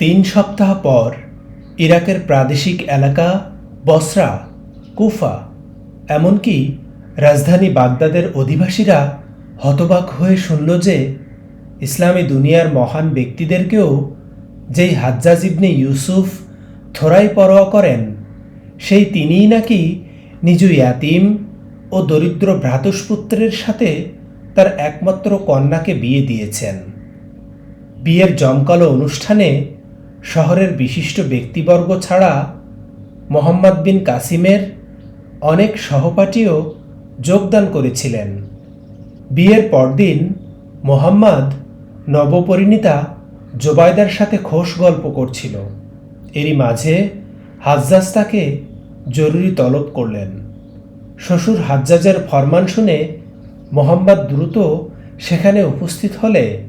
তিন সপ্তাহ পর ইরাকের প্রাদেশিক এলাকা বসরা, কুফা, এমনকি রাজধানী বাগদাদের অধিবাসীরা হতবাক হয়ে শুনল যে ইসলামী দুনিয়ার মহান ব্যক্তিদেরকেও যেই হাজ্জাজ ইবনে ইউসুফ থোরাই পরোয়া করেন, সেই তিনিই নাকি নিজ ইয়াতিম ও দরিদ্র ভ্রাতুষ্পুত্রের সাথে তার একমাত্র কন্যাকে বিয়ে দিয়েছেন। বিয়ের জমকালো অনুষ্ঠানে শহরের বিশিষ্ট ব্যক্তিবর্গ ছাড়া মোহাম্মদ বিন কাসিমের অনেক সহপাঠীও যোগদান করেছিলেন। বিয়ের পরদিন মোহাম্মদ নবপরিণীতা জোবায়দার সাথে খোশ গল্প করছিল। এরই মাঝে হাজ্জাজ তাকে জরুরি তলব করলেন। শ্বশুর হাজ্জাজের ফরমান শুনে মোহাম্মদ দ্রুত সেখানে উপস্থিত হলে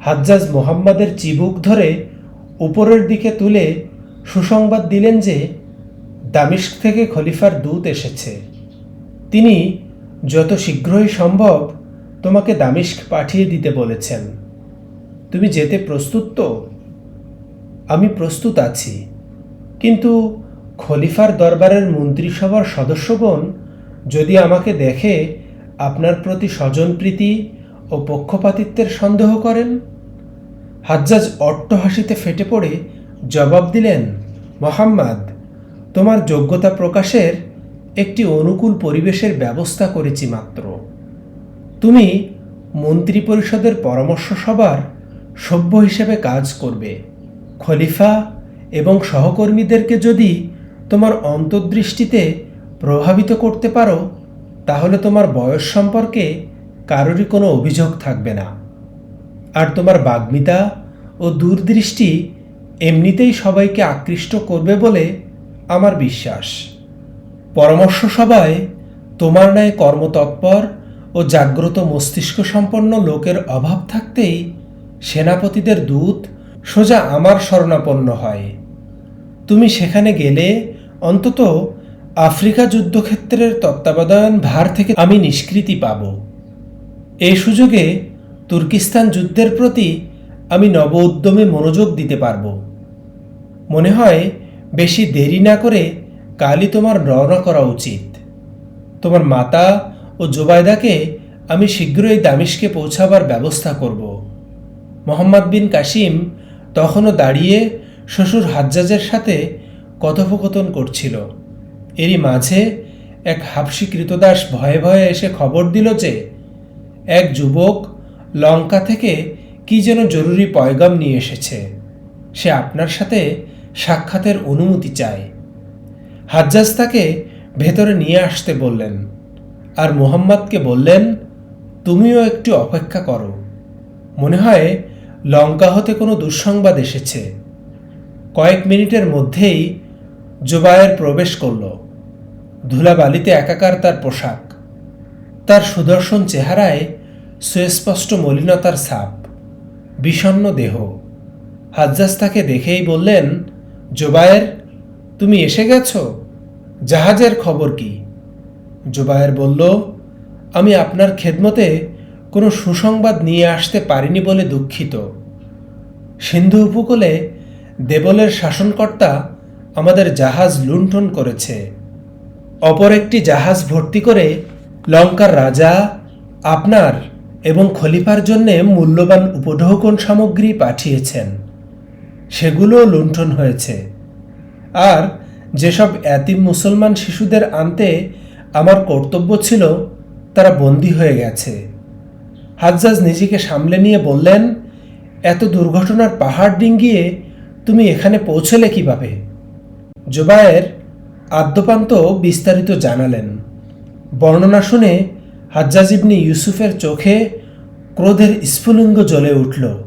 হাজ্জাজ মোহাম্মদের চিবুক ধরে উপরের দিকে তুলে সুসংবাদ দিলেন যে দামিস্ক থেকে খলিফার দূত এসেছে। তিনি, যত শীঘ্রই সম্ভব তোমাকে দামিস্ক পাঠিয়ে দিতে বলেছেন। তুমি যেতে প্রস্তুত তো? আমি প্রস্তুত আছি। কিন্তু খলিফার দরবারের মন্ত্রিসভার সদস্যগণ যদি আমাকে দেখে, আপনার প্রতি স্বজনপ্রীতি ও পক্ষপাতিত্বের সন্দেহ করেন? হাজ্জাজ অট্টহাসিতে ফেটে পড়ে জবাব দিলেন, মোহাম্মদ, তোমার যোগ্যতা প্রকাশের একটি অনুকূল পরিবেশের ব্যবস্থা করেছি মাত্র। তুমি মন্ত্রিপরিষদের পরামর্শ সভার সভ্য হিসেবে কাজ করবে। খলিফা এবং সহকর্মীদেরকে যদি তোমার অন্তর্দৃষ্টিতে প্রভাবিত করতে পারো, তাহলে তোমার বয়স সম্পর্কে কারোরই কোনো অভিযোগ থাকবে না। আর তোমার বাগ্মিতা ও দূরদৃষ্টি এমনিতেই সবাইকে আকৃষ্ট করবে বলে আমার বিশ্বাস। পরামর্শ সভায় তোমার ন্যায় কর্মতৎপর ও জাগ্রত মস্তিষ্ক সম্পন্ন লোকের অভাব থাকতেই সেনাপতিদের দূত সোজা আমার শরণাপন্ন হয়। তুমি সেখানে গেলে অন্তত আফ্রিকা যুদ্ধক্ষেত্রের তত্ত্বাবধান ভার থেকে আমি নিষ্কৃতি পাব। এই সুযোগে তুর্কিস্তান যুদ্ধের প্রতি আমি নব উদ্যমে মনোযোগ দিতে পারব। মনে হয় বেশি দেরি না করে কালই তোমার রওনা করা উচিত। তোমার মাতা ও জোবায়দাকে আমি শীঘ্রই দামিশকে পৌঁছাবার ব্যবস্থা করব। মোহাম্মদ বিন কাসিম তখনও দাঁড়িয়ে শ্বশুর হাজ্জাজের সাথে কথোপকথন করছিল। এরই মাঝে এক হাফসি কৃতদাস ভয়ে ভয়ে এসে খবর দিল যে, এক যুবক লঙ্কা থেকে কি যেন জরুরি পয়গাম নিয়ে এসেছে। সে আপনার সাথে সাক্ষাতের অনুমতি চায়। হাজ্জাজ তাকে ভেতরে নিয়ে আসতে বললেন আর মোহাম্মদকে বললেন, তুমিও একটু অপেক্ষা করো। মনে হয় লঙ্কা হতে কোনো দুঃসংবাদ এসেছে। কয়েক মিনিটের মধ্যেই জোবায়ের প্রবেশ করল। ধুলাবালিতে একাকার তার পোশাক। তার সুদর্শন চেহারায় সুস্পষ্ট মলিনতার ছাপ বিষণ্ন দেহ। হাজ্জাজ তাকে দেখেই বললেন, জোবায়ের, তুমি এসে গেছ? জাহাজের খবর কি? জোবায়ের বলল, আমি আপনার খেদমতে কোনো সুসংবাদ নিয়ে আসতে পারিনি বলে দুঃখিত। সিন্ধু উপকূলে দেবলের শাসনকর্তা আমাদের জাহাজ লুণ্ঠন করেছে। অপর একটি জাহাজ ভর্তি করে লঙ্কার রাজা আপনার এবং খলিফার জন্যে মূল্যবান উপঢৌকন সামগ্রী পাঠিয়েছেন। সেগুলোও লুণ্ঠন হয়েছে। আর যেসব এতিম মুসলমান শিশুদের আনতে আমার কর্তব্য ছিল, তারা বন্দী হয়ে গেছে। হাজ্জাজ নিজেকে সামলে নিয়ে বললেন, এত দুর্ঘটনার পাহাড় ডিঙ্গিয়ে তুমি এখানে পৌঁছলে কীভাবে? জোবায়ের আদ্যপান্ত বিস্তারিত জানালেন। বর্ণনা শুনে হাজ্জাজ ইবনি ইউসুফের চোখে ক্রোধের স্ফুলিঙ্গ জ্বলে উঠল।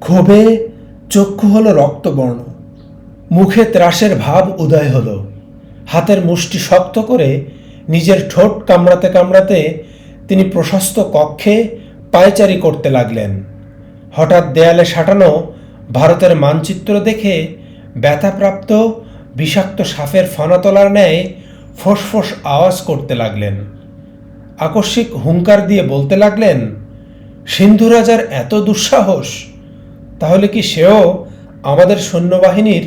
ক্ষোভে চক্ষু হল রক্তবর্ণ। মুখে ত্রাসের ভাব উদয় হলো। হাতের মুষ্টি শক্ত করে নিজের ঠোঁট কামড়াতে কামড়াতে তিনি প্রশস্ত কক্ষে পায়চারি করতে লাগলেন। হঠাৎ দেয়ালে সাঁটানো ভারতের মানচিত্র দেখে ব্যথাপ্রাপ্ত বিষাক্ত সাপের ফনা তোলার ন্যায় ফোঁস আওয়াজ করতে লাগলেন। আকস্মিক হুঙ্কার দিয়ে বলতে লাগলেন, সিন্ধু রাজার এত দুঃসাহস, তাহলে কি সেও আমাদের সৈন্যবাহিনীর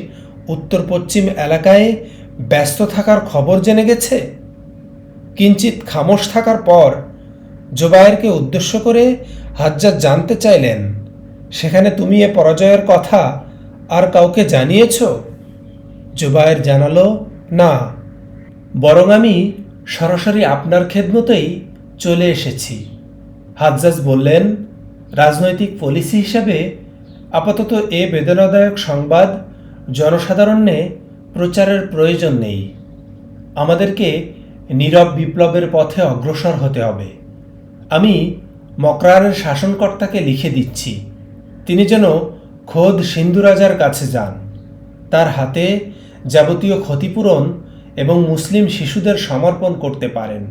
উত্তর পশ্চিম এলাকায় ব্যস্ত থাকার খবর জেনে গেছে? কিঞ্চিত খামোশ থাকার পর জোবায়েরকে উদ্দেশ্য করে হাজ্জাজ জানতে চাইলেন, সেখানে তুমি এ পরাজয়ের কথা আর কাউকে জানিয়েছ? জোবায়ের জানালো, না, বরং আমি সরাসরি আপনার খেদমতেই চলে এসেছি। হাজ্জাজ বললেন, রাজনৈতিক পলিসি হিসাবে আপাতত এ বেদনাদায়ক সংবাদ জনসাধারণে প্রচারের প্রয়োজন নেই। আমাদেরকে নীরব বিপ্লবের পথে অগ্রসর হতে হবে। আমি মকরারের শাসনকর্তাকে লিখে দিচ্ছি, তিনি যেন খোদ সিন্ধু রাজার কাছে যান। তার হাতে যাবতীয় ক্ষতিপূরণ এবং মুসলিম শিশুদের সমর্পণ করতে পারেন।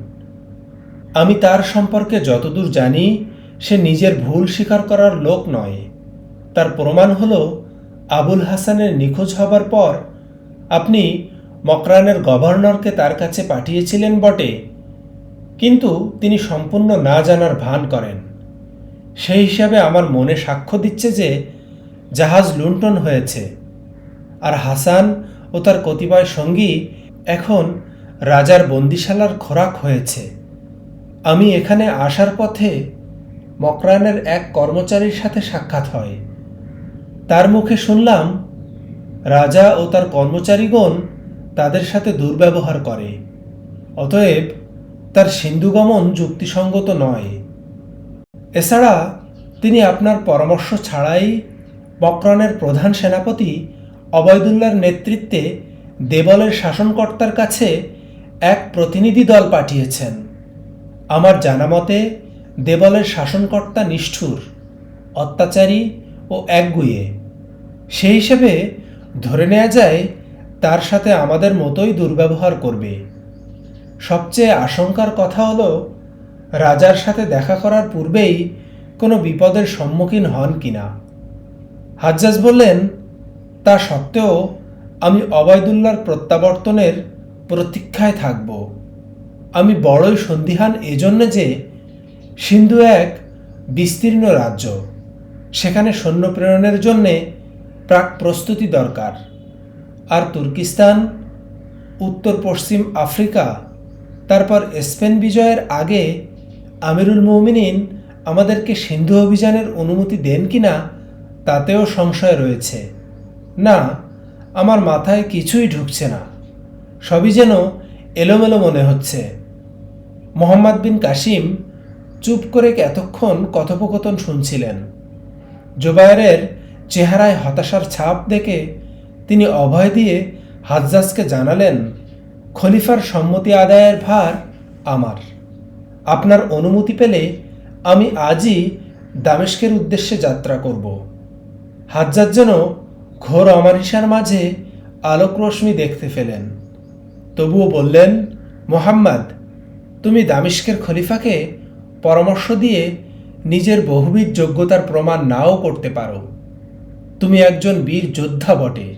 আমি তার সম্পর্কে যতদূর জানি, সে নিজের ভুল স্বীকার করার লোক নয়। তার প্রমাণ হল, আবুল হাসানের নিখোঁজ হবার পর আপনি মকরানের গভর্নরকে তার কাছে পাঠিয়েছিলেন বটে, কিন্তু তিনি সম্পূর্ণ না জানার ভান করেন। সেই হিসাবে আমার মনে সাক্ষ্য দিচ্ছে যে জাহাজ লুণ্ঠন হয়েছে, আর হাসান ও তার কতিপয় সঙ্গী এখন রাজার বন্দিশালার খোরাক হয়েছে। আমি এখানে আসার পথে মকরানের এক কর্মচারীর সাথে সাক্ষাৎ হয়। তার মুখে শুনলাম, রাজা ও তার কর্মচারীগণ তাদের সাথে দুর্ব্যবহার করে, অতএব তার সিন্ধুগমন যুক্তিসঙ্গত নয়। এছাড়া তিনি আপনার পরামর্শ ছাড়াই মকরনের প্রধান সেনাপতি অবৈদুল্লার নেতৃত্বে দেবলের শাসনকর্তার কাছে এক প্রতিনিধি দল পাঠিয়েছেন। আমার জানা মতে, দেবলের শাসনকর্তা নিষ্ঠুর, অত্যাচারী ও একগুয়ে। সেই হিসেবে ধরে নেওয়া যায়, তার সাথে আমাদের মতোই দুর্ব্যবহার করবে। সবচেয়ে আশঙ্কার কথা হলো, রাজার সাথে দেখা করার পূর্বেই কোনো বিপদের সম্মুখীন হন কিনা। হাজ্জাজ বললেন, তা সত্ত্বেও আমি অবৈদুল্লার প্রত্যাবর্তনের প্রতীক্ষায় থাকব। আমি বড়ই সন্দিহান এজন্যে যে সিন্ধু এক বিস্তীর্ণ রাজ্য, সেখানে সৈন্য প্রেরণের জন্যে প্রাক প্রস্তুতি দরকার। আর তুর্কিস্তান, উত্তর পশ্চিম আফ্রিকা, তারপর স্পেন বিজয়ের আগে আমিরুল মৌমিনিন আমাদেরকে সিন্ধু অভিযানের অনুমতি দেন কি না তাতেও সংশয় রয়েছে। না আমার মাথায় কিছুই ঢুকছে না। সবই যেন এলোমেলো মনে হচ্ছে। মোহাম্মদ বিন কাসিম চুপ করে এতক্ষণ কথোপকথন শুনছিলেন। জোবায়ের চেহারায় হতাশার ছাপ দেখে তিনি অভয় দিয়ে হাজ্জাজকে জানালেন, খলিফার সম্মতি আদায়ের ভার আমার। আপনার অনুমতি পেলে আমি আজই দামেস্কের উদ্দেশ্যে যাত্রা করব। হাজ্জাজ যেন ঘোর অমারিসার মাঝে আলোক রশ্মি দেখতে ফেলেন তবুও বললেন, মোহাম্মদ, তুমি দামিস্কের খলিফাকে পরামর্শ দিয়ে নিজের বহুবিধ যোগ্যতার প্রমাণ নাও করতে পারো। তুমি একজন বীর যোদ্ধা বটে।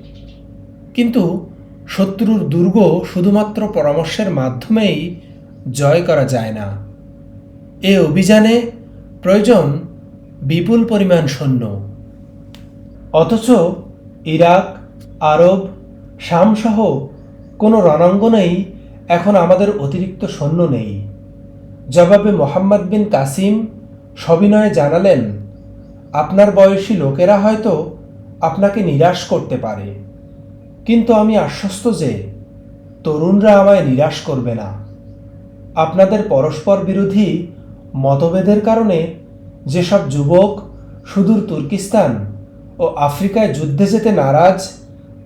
কিন্তু শত্রুর দুর্গ শুধুমাত্র পরামর্শের মাধ্যমেই জয় করা যায় না। এ অভিযানে প্রয়োজন বিপুল পরিমাণ সৈন্য। অথচ ইরাক, আরব, শামসহ কোনো রণাঙ্গনেই এখন আমাদের অতিরিক্ত সৈন্য নেই। জবাবে মোহাম্মদ বিন কাসিম সবিনয়ে জানালেন, আপনার বয়সী লোকেরা হয়তো আপনাকে নিরাশ করতে পারে। কিন্তু আমি আশ্বস্ত যে তরুণরা আমায় নিরাশ করবে না। আপনাদের পরস্পর বিরোধী মতভেদের কারণে যেসব যুবক সুদূর তুর্কিস্তান ও আফ্রিকায় যুদ্ধে যেতে নারাজ,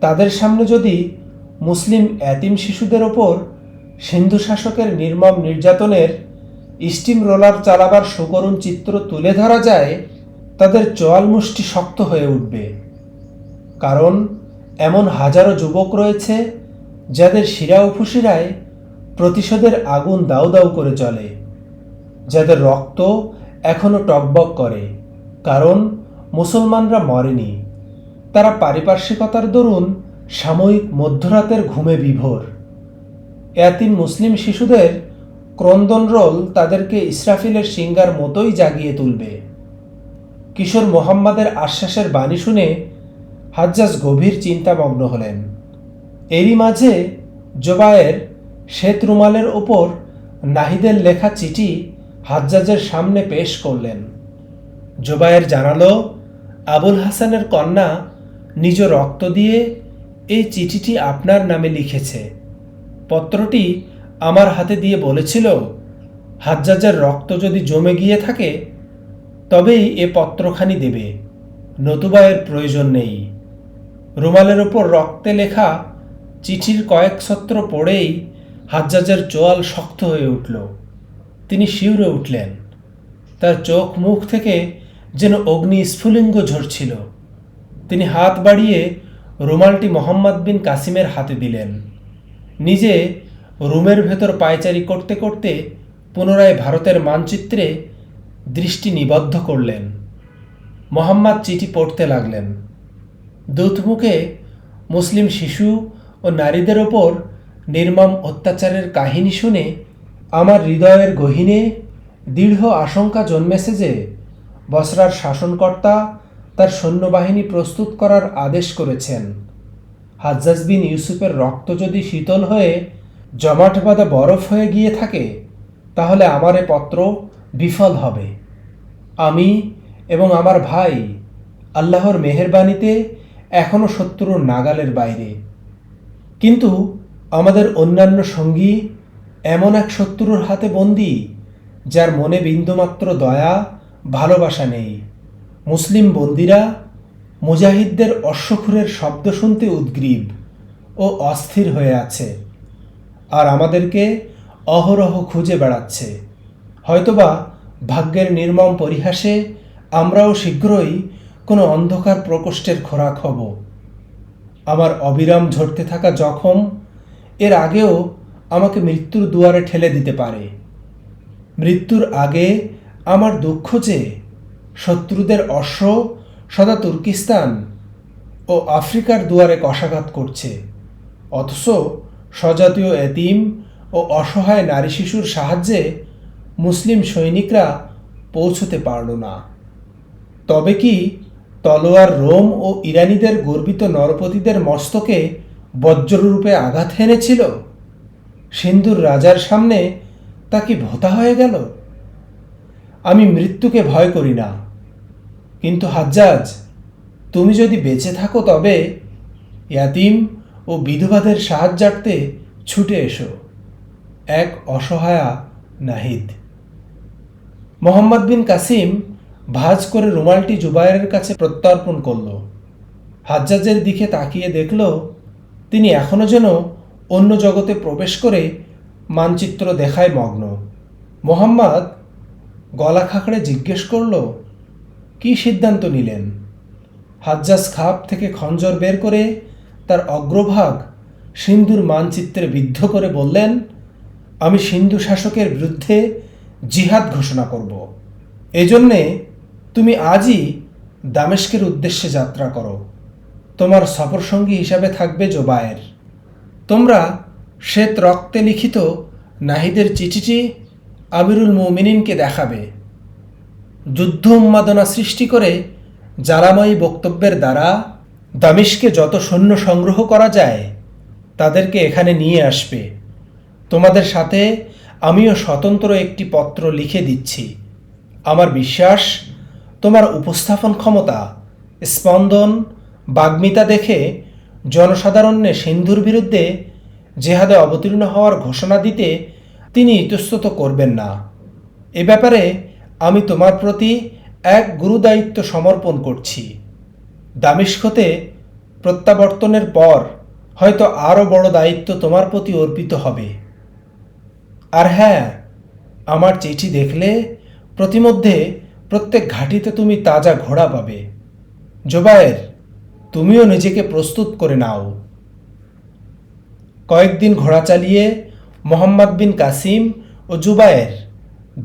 তাদের সামনে যদি মুসলিম এতিম শিশুদের ওপর সিন্ধু শাসকের নির্মম নির্যাতনের স্টিম রোলার চালাবার সুকরুণ চিত্র তুলে ধরা যায়, তাদের চোয়াল মুষ্টি শক্ত হয়ে উঠবে। কারণ এমন হাজারো যুবক রয়েছে, যাদের শিরা উপশিরায় প্রতিশোধের আগুন দাউ দাউ করে চলে যাদের রক্ত এখনও টকবক করে। কারণ মুসলমানরা মরেনি। তারা পারিপার্শ্বিকতার দরুন সাময়িক মধ্যরাতের ঘুমে বিভোর। এতিম মুসলিম শিশুদের ক্রন্দন রোল তাদেরকে ইসরাফিলের সিঙ্গার মতোই জাগিয়ে তুলবে। কিশোর মোহাম্মদের আশ্বাসের বাণী শুনে হাজ্জাজ গভীর চিন্তামগ্ন হলেন। এরই মাঝে জোবায়ের শ্বেত রুমালের ওপর নাহিদের লেখা চিঠি হাজ্জাজের সামনে পেশ করলেন। জোবায়ের জানালো আবুল হাসানের কন্যা নিজ রক্ত দিয়ে এই চিঠিটি আপনার নামে লিখেছে। পত্রটি আমার হাতে দিয়ে বলেছিল, হাজ্জাজের রক্ত যদি জমে গিয়ে থাকে, তবেই এ পত্রখানি দেবে। নতুবা এর প্রয়োজন নেই। রুমালের ওপর রক্তে লেখা চিঠির কয়েক ছত্র পড়েই হাজ্জাজের চোয়াল শক্ত হয়ে উঠল। তিনি শিউরে উঠলেন। তার চোখ মুখ থেকে যেন অগ্নি স্ফুলিঙ্গ ঝরছিল। তিনি হাত বাড়িয়ে রুমালটি মোহাম্মদ বিন কাসিমের হাতে দিলেন। নিজে রুমের ভেতর পায়চারি করতে করতে পুনরায় ভারতের মানচিত্রে দৃষ্টি নিবদ্ধ করলেন। মোহাম্মদ চিঠি পড়তে লাগলেন। দূতমুখে মুসলিম শিশু ও নারীদের ওপর নির্মম অত্যাচারের কাহিনী শুনে আমার হৃদয়ের গহীনে দৃঢ় আশঙ্কা জন্মেছে যে বসরার শাসনকর্তা তার সৈন্যবাহিনী প্রস্তুত করার আদেশ করেছেন। হাজ্জাজ বিন ইউসুফের রক্ত যদি শীতল হয়ে জমাট বাঁধা বরফ হয়ে গিয়ে থাকে, তাহলে আমার এ পত্র বিফল হবে। আমি এবং আমার ভাই আল্লাহর মেহেরবানিতে এখনও শত্রুর নাগালের বাইরে। কিন্তু আমাদের অন্যান্য সঙ্গী এমন এক শত্রুর হাতে বন্দী, যার মনে বিন্দুমাত্র দয়া ভালোবাসা নেই। মুসলিম বন্দিরা মুজাহিদদের অশ্বক্ষুরের শব্দ শুনতে উদ্গ্রীব ও অস্থির হয়ে আছে আর আমাদেরকে অহরহ খুঁজে বেড়াচ্ছে। হয়তোবা ভাগ্যের নির্মম পরিহাসে আমরাও শীঘ্রই কোনো অন্ধকার প্রকোষ্ঠের খোরাক হব। আমার অবিরাম ঝরতে থাকা জখম এর আগেও আমাকে মৃত্যুর দুয়ারে ঠেলে দিতে পারে। মৃত্যুর আগে আমার দুঃখ যে শত্রুদের অশ্ব সদা তুর্কিস্তান ও আফ্রিকার দুয়ারে কষাঘাত করছে। অথচ স্বজাতীয় এতিম ও অসহায় নারী শিশুর সাহায্যে মুসলিম সৈনিকরা পৌঁছতে পারল না। তবে কি তলোয়ার রোম ও ইরানিদের গর্বিত নরপতিদের মস্তকে বজ্ররূপে আঘাত হেনেছিল সিন্ধুর রাজার সামনে তা কি ভোতা হয়ে গেল? আমি মৃত্যুকে ভয় করি না। কিন্তু হাজ্জাজ, তুমি যদি বেঁচে থাকো তবে ইয়াতিম ও বিধবাদের সাহায্যার্থে ছুটে এসো, এক অসহায়া নাহিদ। মোহাম্মদ বিন কাসিম ভাজ করে রুমালটি জুবায়ের কাছে প্রত্যর্পণ করল। হাজ্জাজের দিকে তাকিয়ে দেখল, তিনি এখনও যেন অন্য জগতে প্রবেশ করে মানচিত্র দেখায় মগ্ন। মোহাম্মদ গলা খাঁকড়ে জিজ্ঞেস করল, কি সিদ্ধান্ত নিলেন? হাজ্জাজ খাপ থেকে খঞ্জর বের করে তার অগ্রভাগ সিন্ধুর মানচিত্রে বিদ্ধ করে বললেন, আমি সিন্ধু শাসকের বিরুদ্ধে জিহাদ ঘোষণা করব। এজন্যে তুমি আজই দামেস্কের উদ্দেশ্যে যাত্রা করো। তোমার সফরসঙ্গী হিসাবে থাকবে জোবায়ের। তোমরা শ্বেত রক্তে লিখিত নাহিদের চিঠিটি আমিরুল মৌমিনিনকে দেখাবে। যুদ্ধ উন্মাদনা সৃষ্টি করে জ্বালাময়ী বক্তব্যের দ্বারা দামিশকে যত সৈন্য সংগ্রহ করা যায়, তাদেরকে এখানে নিয়ে আসবে। তোমাদের সাথে আমিও স্বতন্ত্র একটি পত্র লিখে দিচ্ছি। আমার বিশ্বাস, তোমার উপস্থাপন ক্ষমতা, স্পন্দন, বাগ্মিতা দেখে জনসাধারণে সিন্ধুর বিরুদ্ধে জেহাদে অবতীর্ণ হওয়ার ঘোষণা দিতে তিনি ইতস্তত করবেন না। এ ব্যাপারে আমি তোমার প্রতি এক গুরুদায়িত্ব সমর্পণ করছি। দামিস্কতে প্রত্যাবর্তনের পর হয়তো আরও বড় দায়িত্ব তোমার প্রতি অর্পিত হবে। আর হ্যাঁ আমার চিঠি দেখলে প্রতিমধ্যে প্রত্যেক ঘাটিতে তুমি তাজা ঘোড়া পাবে। জোবায়ের, তুমিও নিজেকে প্রস্তুত করে নাও। কয়েকদিন ঘোড়া চালিয়ে মোহাম্মদ বিন কাসিম ও জুবায়ের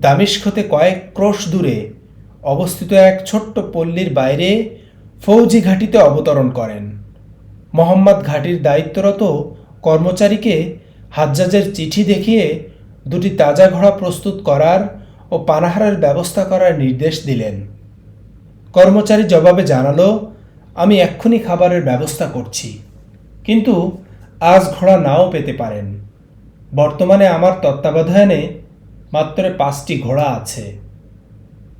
দামিস্কতে কয়েক ক্রোশ দূরে অবস্থিত এক ছোট্ট পল্লীর বাইরে ফৌজি ঘাটিতে অবতরণ করেন। মোহাম্মদ ঘাটির দায়িত্বরত কর্মচারীকে হাজ্জাজের চিঠি দেখিয়ে দুটি তাজা ঘোড়া প্রস্তুত করার ও পানাহারের ব্যবস্থা করার নির্দেশ দিলেন। কর্মচারী জবাবে জানালো, আমি এক্ষুনি খাবারের ব্যবস্থা করছি, কিন্তু আজ ঘোড়া নাও পেতে পারেন। বর্তমানে আমার তত্ত্বাবধানে মাত্র পাঁচটি ঘোড়া আছে।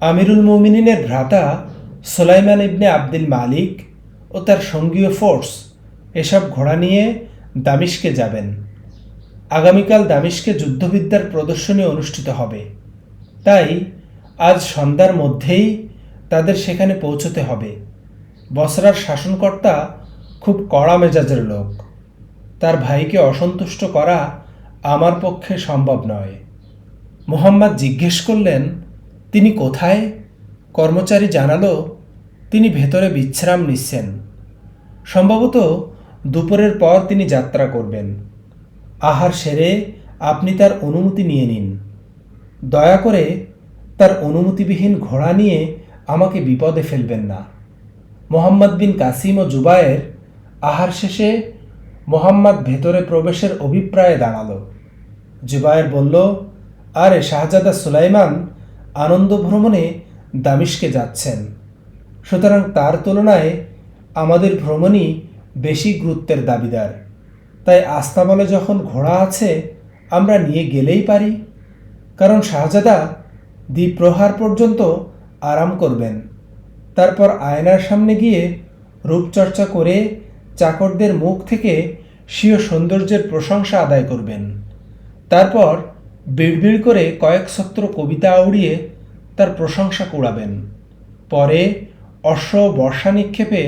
আমিরুল মুমিনিনের ভ্রাতা সোলাইমান ইবনে আব্দুল মালিক ও তার সঙ্গীয় ফোর্স এসব ঘোড়া নিয়ে দামিশকে যাবেন। আগামীকাল দামিশকে যুদ্ধবিদ্যার প্রদর্শনী অনুষ্ঠিত হবে। তাই আজ সন্ধ্যার মধ্যেই তাদের সেখানে পৌঁছতে হবে। বসরার শাসনকর্তা খুব কড়া মেজাজের লোক। তার ভাইকে অসন্তুষ্ট করা আমার পক্ষে সম্ভব নয়। মোহাম্মদ জিজ্ঞেস করলেন, তিনি কোথায়? কর্মচারী জানালো, তিনি ভেতরে বিশ্রাম নিচ্ছেন। সম্ভবত দুপুরের পর তিনি যাত্রা করবেন। আহার সেরে আপনি তার অনুমতি নিয়ে নিন। দয়া করে তার অনুমতিবিহীন ঘোড়া নিয়ে আমাকে বিপদে ফেলবেন না। মোহাম্মদ বিন কাসিম ও জুবায়ের আহার শেষে মোহাম্মদ ভেতরে প্রবেশের অভিপ্রায়ে দাঁড়াল। জুবায়ের বলল, আরে শাহজাদা সুলাইমান আনন্দ ভ্রমণে দামিশকে যাচ্ছেন। সুতরাং তার তুলনায় আমাদের ভ্রমণই বেশি গুরুত্বের দাবিদার। তাই আস্তাবলে যখন ঘোড়া আছে, আমরা নিয়ে গেলেই পারি। কারণ শাহজাদা দ্বীপ্রহার পর্যন্ত আরাম করবেন। তারপর আয়নার সামনে গিয়ে রূপচর্চা করে চাকরদের মুখ থেকে স্বীয় সৌন্দর্যের প্রশংসা আদায় করবেন। তারপর বিড়বিড় করে কয়েক সত্র কবিতা উড়িয়ে তার প্রশংসা কুড়াবেন। পরে অশ্ব বর্ষা নিক্ষেপে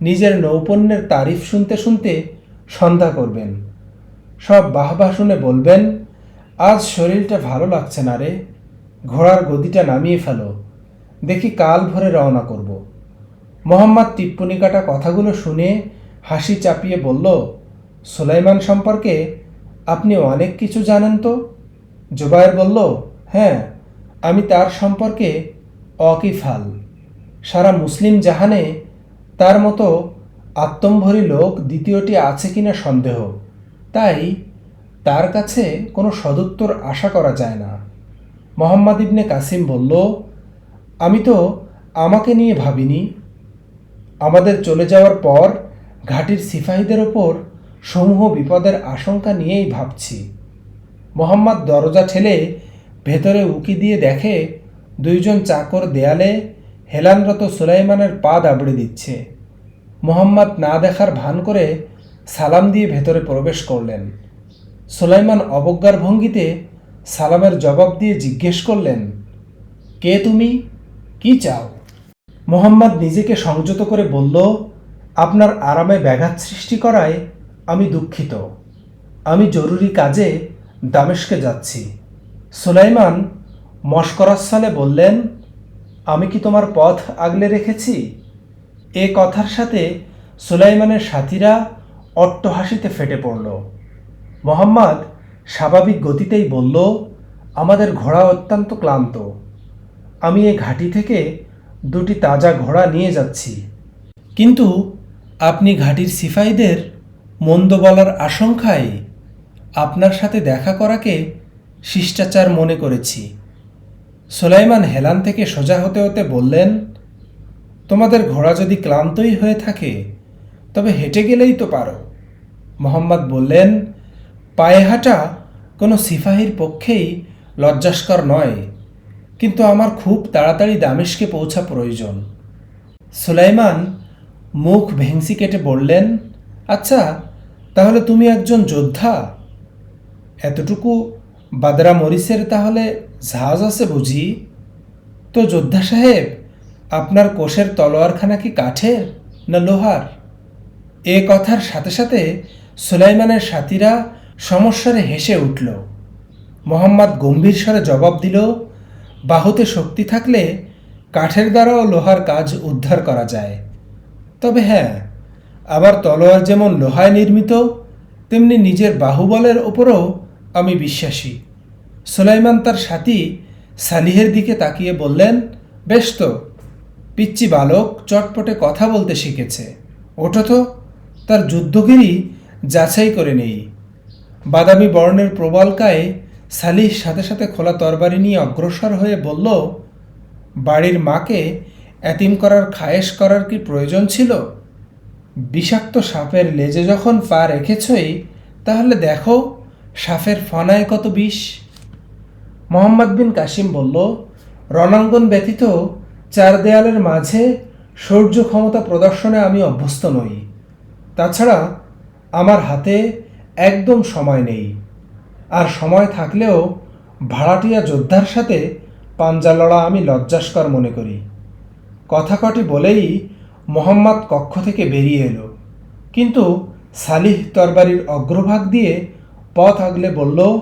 নিজের নৌপণ্যের তারিফ শুনতে শুনতে সন্ধ্যা করবেন। সব বাহবা শুনে বলবেন, আজ শরীরটা ভালো লাগছে না রে। ঘোড়ার গদিটা নামিয়ে ফেলো। দেখি কাল ভরে রওনা করব। মোহাম্মদ টিপ্পনি কাটা কথাগুলো শুনে হাসি চাপিয়ে বলল, সুলাইমান সম্পর্কে আপনি অনেক কিছু জানেন তো? জুবায়ের বলল হ্যাঁ আমি তার সম্পর্কে অকিফাল সারা মুসলিম জাহানে তার মতো আত্মম্ভরী লোক দ্বিতীয়টি আছে কিনা সন্দেহ। তাই তার কাছে কোনো সদুত্তর আশা করা যায় না। মোহাম্মদ ইবনে কাসিম বলল, আমি তো আমাকে নিয়ে ভাবিনি। আমাদের চলে যাওয়ার পর ঘাটির সিপাহীদের ওপর সমূহ বিপদের আশঙ্কা নিয়েই ভাবছি। মোহাম্মদ দরজা ঠেলে ভেতরে উকি দিয়ে দেখে দুইজন চাকর দেয়ালে হেলানরত সুলাইমানের পা দাবড়ে দিচ্ছে। মোহাম্মদ না দেখার ভান করে সালাম দিয়ে ভেতরে প্রবেশ করলেন। সুলাইমান অবজ্ঞার ভঙ্গিতে সালামের জবাব দিয়ে জিজ্ঞেস করলেন, কে তুমি? কি চাও? মোহাম্মদ নিজেকে সংযত করে বলল, আপনার আরামে ব্যাঘাত সৃষ্টি করায় আমি দুঃখিত। আমি জরুরি কাজে দামেশকে যাচ্ছি। সুলাইমান মস্করার বললেন, আমি কি তোমার পথ আগলে রেখেছি? এ কথার সাথে সুলাইমানের সাথীরা অট্টহাসিতে ফেটে পড়ল। মোহাম্মদ স্বাভাবিক গতিতেই বলল, আমাদের ঘোড়া অত্যন্ত ক্লান্ত। আমি এ ঘাটি থেকে দুটি তাজা ঘোড়া নিয়ে যাচ্ছি। কিন্তু আপনি ঘাটির সিপাহীদের মন্দ বলার আশঙ্কায় আপনার সাথে দেখা করাকে শিষ্টাচার মনে করেছি। সোলাইমান হেলান থেকে সোজা হতে হতে বললেন, তোমাদের ঘোড়া যদি ক্লান্তই হয়ে থাকে, তবে হেঁটে গেলেই তো পারো। মোহাম্মদ বললেন, পায়ে হাঁটা কোনো সিপাহীর পক্ষেই লজ্জাস্কর নয়, কিন্তু আমার খুব তাড়াতাড়ি দামেশকে পৌঁছা প্রয়োজন। সুলাইমান মুখ ভেংসি কেটে বললেন আচ্ছা তাহলে তুমি একজন যোদ্ধা? এতটুকু বাদরা মরিসের তাহলে জাহাজ আছে বুঝি? তো যোদ্ধা সাহেব, আপনার কোষের তলোয়ারখানা কি কাঠের না লোহার? এ কথার সাথে সাথে সুলাইমানের সাথীরা সমস্যারে হেসে উঠল। মোহাম্মদ গম্ভীর স্বরে জবাব দিল, বাহুতে শক্তি থাকলে কাঠের দ্বারাও লোহার কাজ উদ্ধার করা যায়। তবে হ্যাঁ আবার তলোয়ার যেমন লোহায় নির্মিত, তেমনি নিজের বাহুবলের ওপরও আমি বিশ্বাসী। সুলাইমান তার সাথী সালিহের দিকে তাকিয়ে বললেন, বেশ তো, পিচ্চি বালক চটপটে কথা বলতে শিখেছে। ওঠো তো, তার যুদ্ধগিরি যাচাই করে নেই। বাদামি বর্ণের প্রবলকায় সালিহ সাথে সাথে খোলা তরবারি নিয়ে অগ্রসর হয়ে বলল, বাড়ির মাকে এতিম করার খায়েশ করার কি প্রয়োজন ছিল? বিষাক্ত সাপের লেজে যখন পা রেখেছই, তাহলে দেখো সাপের ফনায় কত বিষ। মোহাম্মদ বিন কাসিম বলল, রণাঙ্গন ব্যতীত চার দেয়ালের মাঝে শৌর্য ক্ষমতা প্রদর্শনে আমি অভ্যস্ত নই। তাছাড়া আমার হাতে একদম সময় নেই। আর সময় থাকলেও ভাড়াটিয়া যোদ্ধার সাথে পাঞ্জা লড়া আমি লজ্জাস্কর মনে করি। কথা কটি বলেই মোহাম্মদ কক্ষ থেকে বেরিয়ে এলো। কিন্তু সালিহ তরবারির অগ্রভাগ দিয়ে পথ আগলে বলল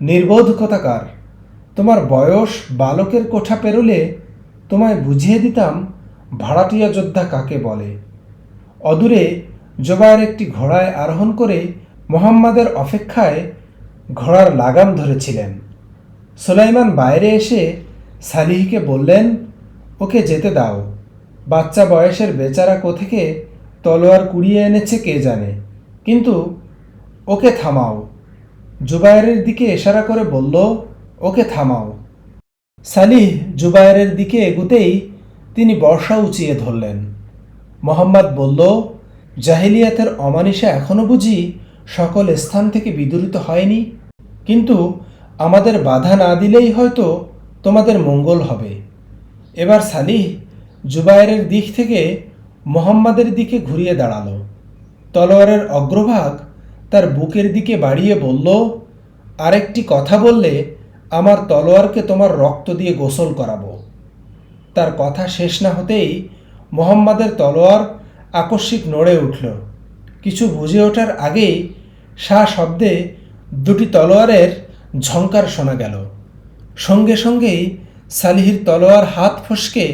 নির্বোধ কথাকার তোমার বয়স বালকের কোঠা পেরোলে তোমায় বুঝিয়ে দিতাম ভাড়াটিয়া যোদ্ধা কাকে বলে। অদূরে জোবায়ের একটি ঘোড়ায় আরোহণ করে মোহাম্মদের অপেক্ষায় ঘোড়ার লাগাম ধরেছিলেন। সুলাইমান বাইরে এসে সালিহকে বললেন, ওকে যেতে দাও। বাচ্চা বয়সের বেচারা কোথেকে তলোয়ার কুড়িয়ে এনেছে কে জানে। কিন্তু ওকে থামাও। জুবায়েরের দিকে ইশারা করে বলল, ওকে থামাও। সালিহ জুবায়েরের দিকে এগুতেই তিনি বর্ষা উঁচিয়ে ধরলেন। মোহাম্মদ বলল, জাহিলিয়াতের অমানিসা এখনও বুঝি সকল স্থান থেকে বিদূরিত হয়নি। কিন্তু আমাদের বাধা না দিলেই হয়তো তোমাদের মঙ্গল হবে। এবার সালিহ জুবায়েরের দিক থেকে মোহাম্মদের দিকে ঘুরিয়ে দাঁড়াল। তলোয়ারের অগ্রভাগ তার বুকের দিকে বাড়িয়ে বলল, আরেকটি কথা বললে আমার তলোয়ারকে তোমার রক্ত দিয়ে গোসল করাবো। তার কথা শেষ না হতেই মোহাম্মদের তলোয়ার আকস্মিক নড়ে উঠল। কিছু বুঝে ওঠার আগেই সা শব্দে দুটি তলোয়ারের ঝঙ্কার শোনা গেল। সঙ্গে সঙ্গেই সালিহির তলোয়ার হাত ফসকে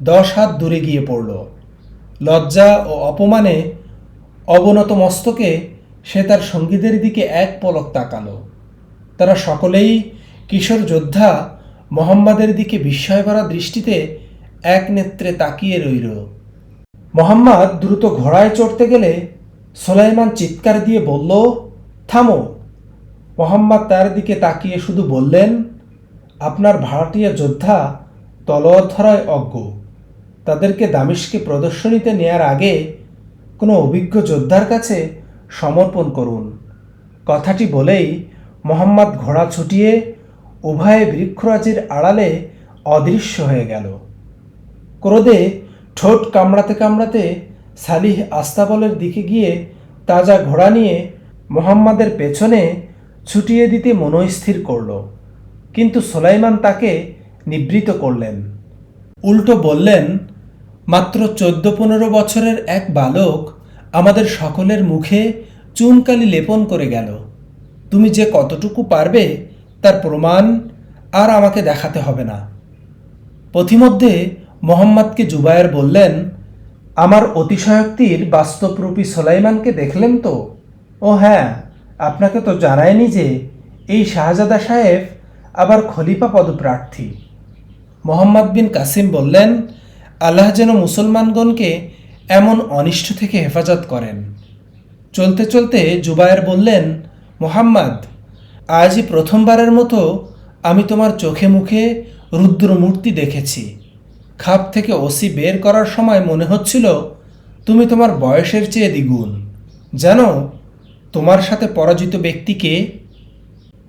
দশ হাত দূরে গিয়ে পড়ল। লজ্জা ও অপমানে অবনত মস্তকে সে তার সঙ্গীদের দিকে এক পলক তাকালো। তারা সকলেই কিশোর যোদ্ধা মোহাম্মদের দিকে বিস্ময় ভরা দৃষ্টিতে এক নেত্রে তাকিয়ে রইল। মোহাম্মদ দ্রুত ঘোড়ায় চড়তে গেলে সোলাইমান চিৎকার দিয়ে বলল, থামো। মোহাম্মদ তার দিকে তাকিয়ে শুধু বললেন, আপনার ভাড়াটিয়া যোদ্ধা তলোয়ার ধরায় অজ্ঞ। তাদেরকে দামিশকে প্রদর্শনীতে নেয়ার আগে কোনো অভিজ্ঞ যোদ্ধার কাছে সমর্পণ করুন। কথাটি বলেই মোহাম্মদ ঘোড়া ছুটিয়ে উভয়ে বৃক্ষরাজির আড়ালে অদৃশ্য হয়ে গেল। ক্রোধে ঠোঁট কামড়াতে কামড়াতে সালিহ আস্তাবলের দিকে গিয়ে তাজা ঘোড়া নিয়ে মোহাম্মদের পেছনে ছুটিয়ে দিতে মনস্থির করল। কিন্তু সোলাইমান তাকে নিবৃত করলেন। উল্টো বললেন মাত্র চোদ্দ পনেরো বছরের এক বালক আমাদের সকলের মুখে চুনকালি লেপন করে গেল। তুমি যে কতটুকু পারবে তার প্রমাণ আর আমাকে দেখাতে হবে না। পথিমধ্যে মোহাম্মদকে জুবায়ের বললেন, আমার অতিশয়োক্তির বাস্তবরূপী সোলাইমানকে দেখলেন তো? ও হ্যাঁ আপনাকে তো জানায়নি যে এই শাহজাদা সাহেব আবার খলিফা পদপ্রার্থী। মোহাম্মদ বিন কাসিম বললেন আল্লাহ যেন মুসলমানগণকে এমন অনিষ্ট থেকে হেফাজত করেন। চলতে চলতে জুবায়ের বললেন, মোহাম্মদ, আজই প্রথমবারের মতো আমি তোমার চোখে মুখে রুদ্রমূর্তি দেখেছি। খাপ থেকে ওসি বের করার সময় মনে হচ্ছিল তুমি তোমার বয়সের চেয়ে দ্বিগুণ। জানো, তোমার সাথে পরাজিত ব্যক্তিকে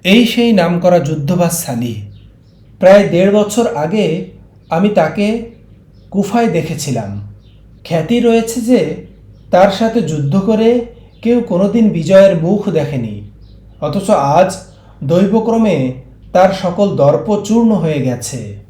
এই সেই নাম করা যুদ্ধবাজ সালি। প্রায় দেড় বছর আগে আমি তাকে কুফায় দেখেছিলাম। খ্যাতি রয়েছে যে, তার সাথে যুদ্ধ করে কেউ কোনোদিন বিজয়ের মুখ দেখেনি। অথচ আজ দৈবক্রমে তার সকল দর্প চূর্ণ হয়ে গেছে।